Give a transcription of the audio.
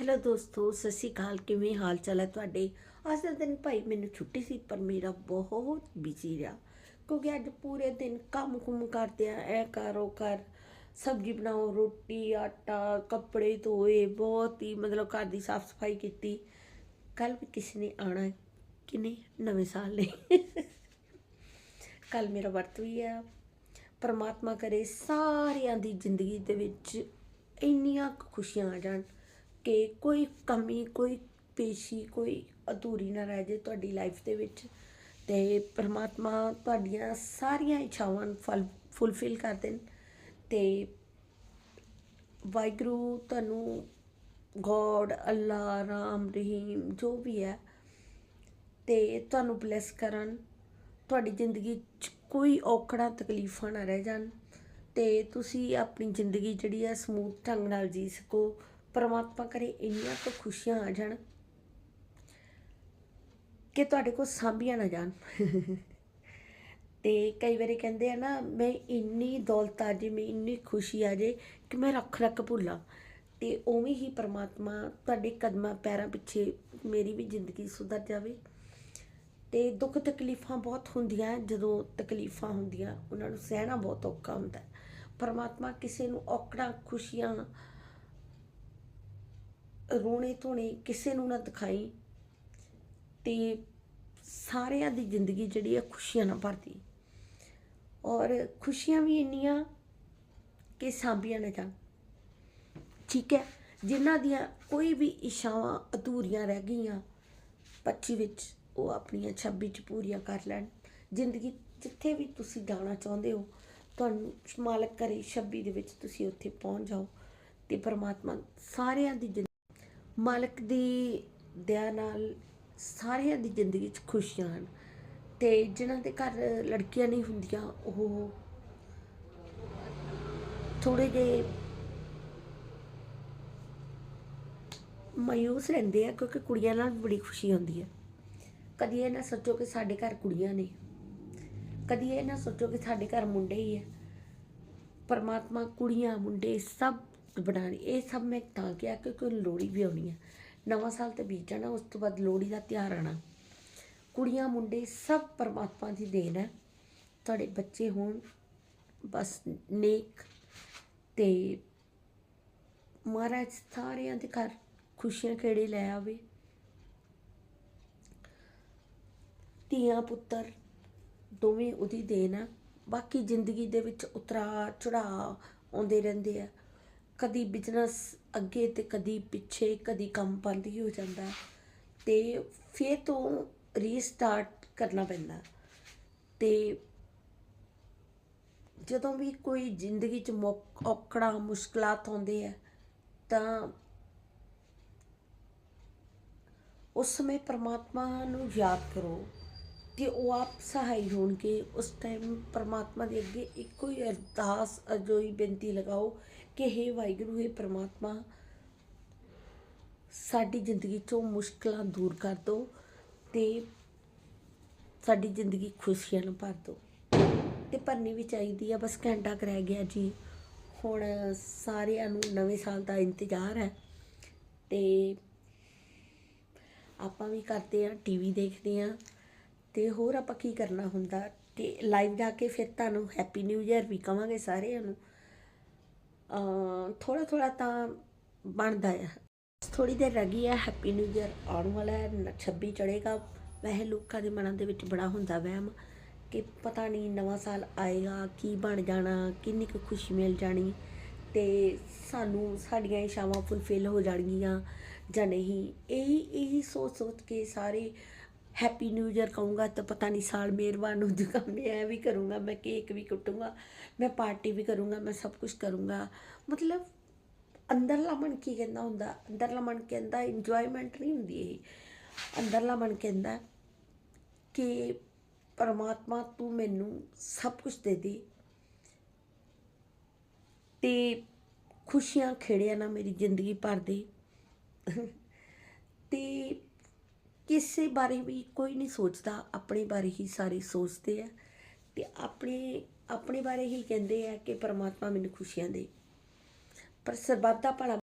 Hello ਦੋਸਤੋ, ਸਤਿ ਸ਼੍ਰੀ ਅਕਾਲ। ਕਿਵੇਂ ਹਾਲ ਚਾਲ ਹੈ ਤੁਹਾਡੇ? ਅੱਜ ਦਾ ਦਿਨ ਭਾਈ ਮੈਨੂੰ ਛੁੱਟੀ ਸੀ, ਪਰ ਮੇਰਾ ਬਹੁਤ ਬਿਜ਼ੀ ਰਿਹਾ। ਕਿਉਂਕਿ ਅੱਜ ਪੂਰੇ ਦਿਨ ਕੰਮ ਕੁਮ ਕਰਦੇ ਆ, ਐ ਕਰੋ ਕਰ ਸਬਜ਼ੀ ਬਣਾਓ, ਰੋਟੀ, ਆਟਾ, ਕੱਪੜੇ ਧੋਏ, ਬਹੁਤ ਹੀ ਮਤਲਬ ਘਰ ਦੀ ਸਾਫ਼ ਸਫ਼ਾਈ ਕੀਤੀ। ਕੱਲ ਵੀ ਕਿਸੇ ਨੇ ਆਣਾ ਕਿਨੇ? ਨਵੇਂ ਸਾਲ ਲਈ ਕੱਲ ਮੇਰਾ ਵਰਤ ਵੀ ਆ। ਪਰਮਾਤਮਾ ਕਰੇ ਸਾਰਿਆਂ ਦੀ ਜ਼ਿੰਦਗੀ ਦੇ ਵਿੱਚ ਇੰਨੀਆਂ ਖੁਸ਼ੀਆਂ ਆ ਜਾਣ। ਕਿ ਕੋਈ ਕਮੀ, ਕੋਈ ਪੇਸ਼ੀ, ਕੋਈ ਅਧੂਰੀ ਨਾ ਰਹਿ ਜੇ ਤੁਹਾਡੀ ਲਾਈਫ ਦੇ ਵਿੱਚ। ਤੇ ਪਰਮਾਤਮਾ ਤੁਹਾਡੀਆਂ ਸਾਰੀਆਂ ਇੱਛਾਵਾਂ ਨੂੰ ਫਲ ਫੁੱਲਫਿਲ ਕਰ ਦੇਣ। ਤੇ ਵਾਹਿਗੁਰੂ ਤੁਹਾਨੂੰ ਗੋਡ ਅੱਲਾ ਰਾਮ, ਰਹੀਮ ਜੋ ਵੀ ਹੈ, ਤੇ ਤੁਹਾਨੂੰ ਬਲੈਸ ਕਰਨ। ਤੁਹਾਡੀ ਜ਼ਿੰਦਗੀ 'ਚ ਕੋਈ ਔਕੜਾਂ, ਤਕਲੀਫਾਂ ਨਾ ਰਹਿ ਜਾਣ। ਤੇ ਤੁਸੀਂ ਆਪਣੀ ਜ਼ਿੰਦਗੀ ਜਿਹੜੀ ਹੈ ਸਮੂਥ ਢੰਗ ਨਾਲ ਜੀ ਸਕੋ। ਪਰਮਾਤਮਾ ਕਰੇ ਇੰਨੀਆਂ ਕੁ ਖੁਸ਼ੀਆਂ ਆ ਜਾਣ ਕਿ ਤੁਹਾਡੇ ਕੋਲ ਸਾਂਭੀਆਂ ਨਾ ਜਾਣ। ਤੇ ਕਈ ਵਾਰੀ ਕਹਿੰਦੇ ਆ ਨਾ, ਮੈਂ ਇੰਨੀ ਦੌਲਤ ਆ ਜੇ, ਮੈਂ ਇੰਨੀ ਖੁਸ਼ੀ ਆ ਜੇ ਕਿ ਮੈਂ ਰੱਖ ਰੱਖ ਭੁੱਲਾਂ। ਤੇ ਉਵੇਂ ਹੀ ਪਰਮਾਤਮਾ ਤੁਹਾਡੇ ਕਦਮਾਂ ਪੈਰਾਂ ਪਿੱਛੇ ਮੇਰੀ ਵੀ ਜ਼ਿੰਦਗੀ ਸੁਧਰ ਜਾਵੇ। ਤੇ ਦੁੱਖ ਤਕਲੀਫਾਂ ਬਹੁਤ ਹੁੰਦੀਆਂ, ਜਦੋਂ ਤਕਲੀਫਾਂ ਹੁੰਦੀਆਂ, ਉਹਨਾਂ ਨੂੰ ਸਹਿਣਾ ਬਹੁਤ ਔਖਾ ਹੁੰਦਾ। ਪਰਮਾਤਮਾ ਕਿਸੇ ਨੂੰ ਔਕੜਾਂ, ਖੁਸ਼ੀਆਂ ਰੋਣੇ ਧੋਣੇ ਕਿਸੇ ਨੂੰ ਨਾ ਦਿਖਾਈ ਤੇ ਸਾਰਿਆਂ ਦੀ ਜ਼ਿੰਦਗੀ ਜਿਹੜੀ ਹੈ ਖੁਸ਼ੀਆਂ ਨਾਲ ਭਰਦੀ। ਔਰ ਖੁਸ਼ੀਆਂ ਵੀ ਇੰਨੀਆਂ ਕਿ ਸਾਂਭੀਆਂ ਨਾ ਜਾਣ। ਠੀਕ ਹੈ, ਜਿਨ੍ਹਾਂ ਦੀਆਂ ਕੋਈ ਵੀ ਇਸ਼ਾਵਾਂ ਅਧੂਰੀਆਂ ਰਹਿ ਗਈਆਂ 25 ਵਿੱਚ ਉਹ ਆਪਣੀਆਂ 26 ਚ ਪੂਰੀਆਂ ਕਰ ਲੈਣ। ਜ਼ਿੰਦਗੀ ਜਿੱਥੇ ਵੀ ਤੁਸੀਂ ਜਾਣਾ ਚਾਹੁੰਦੇ ਹੋ, ਤੁਹਾਨੂੰ ਮਾਲਕ ਕਰੇ 26 ਦੇ ਵਿੱਚ ਤੁਸੀਂ ਉੱਥੇ ਪਹੁੰਚ ਜਾਓ ਤੇ ਪਰਮਾਤਮਾ ਸਾਰਿਆਂ ਦੀ ਜ਼ਿੰਦ- ਮਾਲਕ ਦੀ ਦਇਆ ਨਾਲ ਸਾਰਿਆਂ ਦੀ ਜ਼ਿੰਦਗੀ 'ਚ ਖੁਸ਼ੀਆਂ ਹਨ। ਤੇ ਜਿਨ੍ਹਾਂ ਦੇ ਘਰ ਲੜਕੀਆਂ ਨਹੀਂ ਹੁੰਦੀਆਂ, ਉਹ ਥੋੜੇ ਜਿਹੇ ਮਾਯੂਸ ਰਹਿੰਦੇ ਆ, ਕਿਉਂਕਿ ਕੁੜੀਆਂ ਨਾਲ ਬੜੀ ਖੁਸ਼ੀ ਹੁੰਦੀ ਹੈ ਕਦੀ ਇਹ ਨਾ ਸੋਚੋ ਕਿ ਸਾਡੇ ਘਰ ਕੁੜੀਆਂ ਨੇ, ਕਦੀ ਇਹ ਨਾ ਸੋਚੋ ਕਿ ਸਾਡੇ ਘਰ ਮੁੰਡੇ ਹੀ ਹੈ ਪਰਮਾਤਮਾ ਕੁੜੀਆਂ, ਮੁੰਡੇ ਸਭ ਬਣਾਣੇ ਇਹ ਸਭ ਮੈਂ ਤਾਂ ਕਿਹਾ ਕਿਉਂਕਿ ਲੋਹੜੀ ਵੀ ਆਉਣੀ ਹੈ ਨਵਾਂ ਸਾਲ ਤੇ ਬੀਤ ਜਾਣਾ, ਉਸ ਤੋਂ ਬਾਅਦ ਲੋਹੜੀ ਦਾ ਤਿਉਹਾਰ ਆਣਾ ਕੁੜੀਆਂ, ਮੁੰਡੇ ਸਭ ਪਰਮਾਤਮਾ ਦੀ ਦੇਣ ਹੈ। ਤੁਹਾਡੇ ਬੱਚੇ ਹੋਣ, ਬਸ ਨੇਕ ਤੇ ਮਹਾਰਾਜ ਸਾਰਿਆਂ ਦੇ ਘਰ ਖੁਸ਼ੀਆਂ ਕਿਹੜੇ ਲੈ ਆਵੇ। ਧੀਆਂ, ਪੁੱਤਰ ਦੋਵੇਂ ਉਹਦੀ ਦੇਣ ਆ ਬਾਕੀ ਜ਼ਿੰਦਗੀ ਦੇ ਵਿੱਚ ਉਤਰਾ ਚੜਾ ਆਉਂਦੇ ਰਹਿੰਦੇ ਆ। ਕਦੀ ਬਿਜ਼ਨਸ ਅੱਗੇ ਤੇ ਕਦੀ ਪਿੱਛੇ, ਕਦੀ ਕੰਮ ਬੰਦ ਹੀ ਹੋ ਜਾਂਦਾ ਤੇ ਫਿਰ ਤੋਂ ਰੀਸਟਾਰਟ ਕਰਨਾ ਪੈਂਦਾ ਤੇ ਜਦੋਂ ਵੀ ਕੋਈ ਜ਼ਿੰਦਗੀ 'ਚ ਮੌਕ- ਔਕੜਾਂ ਮੁਸ਼ਕਲਾਂ ਆਉਂਦੇ ਆ ਤਾਂ ਉਸ ਸਮੇਂ ਪਰਮਾਤਮਾ ਨੂੰ ਯਾਦ ਕਰੋ। ਕਿ ਉਹ ਆਪ ਸਹਾਈ ਹੋਣਗੇ। ਉਸ ਟਾਈਮ ਪਰਮਾਤਮਾ ਦੇ ਅੱਗੇ ਇੱਕੋ ਹੀ ਅਰਦਾਸ ਅਜੋਈ ਬੇਨਤੀ ਲਗਾਓ ਕਿ हे ਵਾਹਿਗੁਰੂ हे ਪਰਮਾਤਮਾ, ਸਾਡੀ ਜ਼ਿੰਦਗੀ ਚੋਂ ਮੁਸ਼ਕਲਾਂ ਦੂਰ ਕਰ ਦਿਓ ਤੇ ਸਾਡੀ ਜ਼ਿੰਦਗੀ ਖੁਸ਼ੀਆਂ ਨਾਲ ਭਰ ਦਿਓ ਤੇ ਭਰਨੀ ਵੀ ਚਾਹੀਦੀ ਆ, ਬਸ ਘੰਟਾ ਕਰ ਰਹਿ ਗਿਆ ਜੀ। ਹੁਣ ਸਾਰਿਆਂ ਨੂੰ ਨਵੇਂ ਸਾਲ ਦਾ ਇੰਤਜ਼ਾਰ ਹੈ ਤੇ ਆਪਾਂ ਵੀ ਕਰਦੇ ਆ ਟੀਵੀ ਦੇਖਦੇ ਆ ਤੇ ਹੋਰ ਆਪਾਂ ਕੀ ਕਰਨਾ ਹੁੰਦਾ? ਕਿ ਲਾਈਵ ਜਾ ਕੇ ਫਿਰ ਤੁਹਾਨੂੰ ਹੈਪੀ ਨਿਊ ਇਅਰ ਵੀ ਕਵਾਂਗੇ ਸਾਰਿਆਂ ਨੂੰ। ਥੋੜਾ ਥੋੜਾ ਤਾਂ ਬਣਦਾ ਆ। ਥੋੜੀ ਦੇਰ ਰਹਿ ਗਈ ਹੈ ਹੈਪੀ ਨਿਊ ਇਅਰ ਆਉਣ ਵਾਲਾ ਹੈ, ਨ- 26 ਚੜੇਗਾ ਵੈਸੇ ਲੋਕਾਂ ਦੇ ਮਨਾਂ ਦੇ ਵਿੱਚ ਬੜਾ ਹੁੰਦਾ ਵਹਿਮ ਕਿ ਪਤਾ ਨਹੀਂ ਨਵਾਂ ਸਾਲ ਆਏਗਾ, ਕੀ ਬਣ ਜਾਣਾ, ਕਿੰਨੀ ਕੁ ਖੁਸ਼ੀ ਮਿਲ ਜਾਣੀ। ਤੇ ਸਾਨੂੰ ਸਾਡੀਆਂ ਇਸ਼ਾਵਾਂ ਫੁੱਲਫਿਲ ਹੋ ਜਾਣਗੀਆਂ ਜਾਂ ਨਹੀਂ। ਇਹੀ ਇਹੀ ਸੋਚ ਸੋਚ ਕੇ ਸਾਰੇ ਹੈਪੀ ਨਿਊ ਇਅਰ ਕਹੂੰਗਾ ਤਾਂ ਪਤਾ ਨਹੀਂ ਸਾਲ ਮਿਹਰਬਾਨ ਹੋ ਜੂਗਾ ਮੈਂ ਐ ਵੀ ਕਰੂੰਗਾ, ਮੈਂ ਕੇਕ ਵੀ ਕੱਟੂੰਗਾ, ਮੈਂ ਪਾਰਟੀ ਵੀ ਕਰੂੰਗਾ, ਮੈਂ ਸਭ ਕੁਝ ਕਰੂੰਗਾ। ਮਤਲਬ ਅੰਦਰਲਾ ਮਨ ਕੀ ਕਹਿੰਦਾ ਹੁੰਦਾ? ਅੰਦਰਲਾ ਮਨ ਕਹਿੰਦਾ ਇੰਜੋਇਮੈਂਟ ਨਹੀਂ ਹੁੰਦੀ ਇਹ। ਅੰਦਰਲਾ ਮਨ ਕਹਿੰਦਾ ਕਿ ਪਰਮਾਤਮਾ ਤੂੰ ਮੈਨੂੰ ਸਭ ਕੁਝ ਦੇ ਦੇ ਤੇ ਖੁਸ਼ੀਆਂ ਖੇੜਿਆਂ ਨਾਲ ਮੇਰੀ ਜ਼ਿੰਦਗੀ ਭਰ ਦੇ। ਤੇ ਕਿਸੇ ਬਾਰੇ ਵੀ ਕੋਈ ਨਹੀਂ ਸੋਚਦਾ, ਆਪਣੇ ਬਾਰੇ ਹੀ ਸਾਰੇ ਸੋਚਦੇ ਆ ਤੇ ਆਪਣੇ ਆਪਣੇ ਬਾਰੇ ਹੀ ਕਹਿੰਦੇ ਆ ਕਿ ਪਰਮਾਤਮਾ ਮੈਨੂੰ ਖੁਸ਼ੀਆਂ ਦੇ। ਪਰ ਸਰਬੱਤ ਦਾ ਭਲਾ